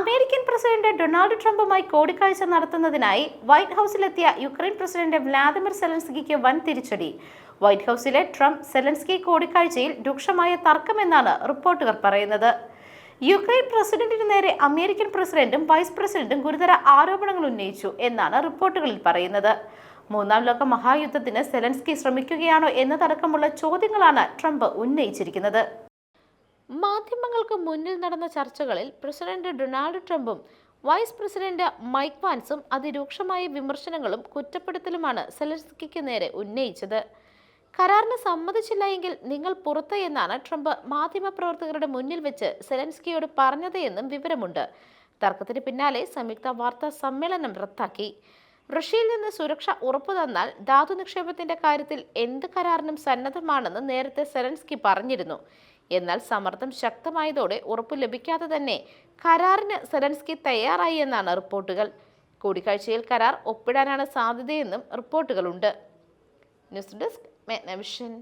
American president Donald ട്രംപുമായി കൂടിക്കാഴ്ച നടത്തുന്നതിനായി വൈറ്റ് ഹൗസിലെത്തിയ യുക്രൈൻ പ്രസിഡന്റ് വ്ലാദിമിർ സെലൻസ്കിക്ക് വൻ തിരിച്ചടി വൈറ്റ് ഹൗസിലെ ട്രംപ് സെലൻസ്കി കൂടിക്കാഴ്ചയിൽ രൂക്ഷമായ തർക്കമെന്നാണ് റിപ്പോർട്ടുകൾ പറയുന്നത്. യുക്രൈൻ പ്രസിഡന്റിന് നേരെ അമേരിക്കൻ പ്രസിഡന്റും വൈസ് പ്രസിഡന്റും ഗുരുതര ആരോപണങ്ങൾ ഉന്നയിച്ചു എന്നാണ് റിപ്പോർട്ടുകളിൽ പറയുന്നത്. മൂന്നാം ലോക മഹായുദ്ധത്തിന് സെലൻസ്കി ശ്രമിക്കുകയാണോ എന്നതടക്കമുള്ള ചോദ്യങ്ങളാണ് ട്രംപ് ഉന്നയിച്ചിരിക്കുന്നത്. മാധ്യമങ്ങൾക്ക് മുന്നിൽ നടന്ന ചർച്ചകളിൽ പ്രസിഡന്റ് ഡൊണാൾഡ് ട്രംപും വൈസ് പ്രസിഡന്റ് മൈക്ക് വാൻസും അതിരൂക്ഷമായ വിമർശനങ്ങളും കുറ്റപ്പെടുത്തലുമാണ് സെലൻസ്കിക്ക് നേരെ ഉന്നയിച്ചത്. കരാറിന് സമ്മതിച്ചില്ല എങ്കിൽ നിങ്ങൾ പുറത്ത് എന്നാണ് ട്രംപ് മാധ്യമപ്രവർത്തകരുടെ മുന്നിൽ വെച്ച് സെലൻസ്കിയോട് പറഞ്ഞത് എന്നും വിവരമുണ്ട്. തർക്കത്തിന് പിന്നാലെ സംയുക്ത വാർത്താ സമ്മേളനം റദ്ദാക്കി. റഷ്യയിൽ നിന്ന് സുരക്ഷ ഉറപ്പു തന്നാൽ ധാതു നിക്ഷേപത്തിന്റെ കാര്യത്തിൽ എന്ത് കരാറിനും സന്നദ്ധമാണെന്ന് നേരത്തെ സെലൻസ്കി പറഞ്ഞിരുന്നു. എന്നാൽ സമ്മർദ്ദം ശക്തമായതോടെ ഉറപ്പ് ലഭിക്കാതെ തന്നെ കരാറിന് സെലൻസ്കി തയ്യാറായി എന്നാണ് റിപ്പോർട്ടുകൾ. കൂടിക്കാഴ്ചയിൽ കരാർ ഒപ്പിടാനാണ് സാധ്യതയെന്നും റിപ്പോർട്ടുകളുണ്ട്. News desk മെഗ്നവിഷൻ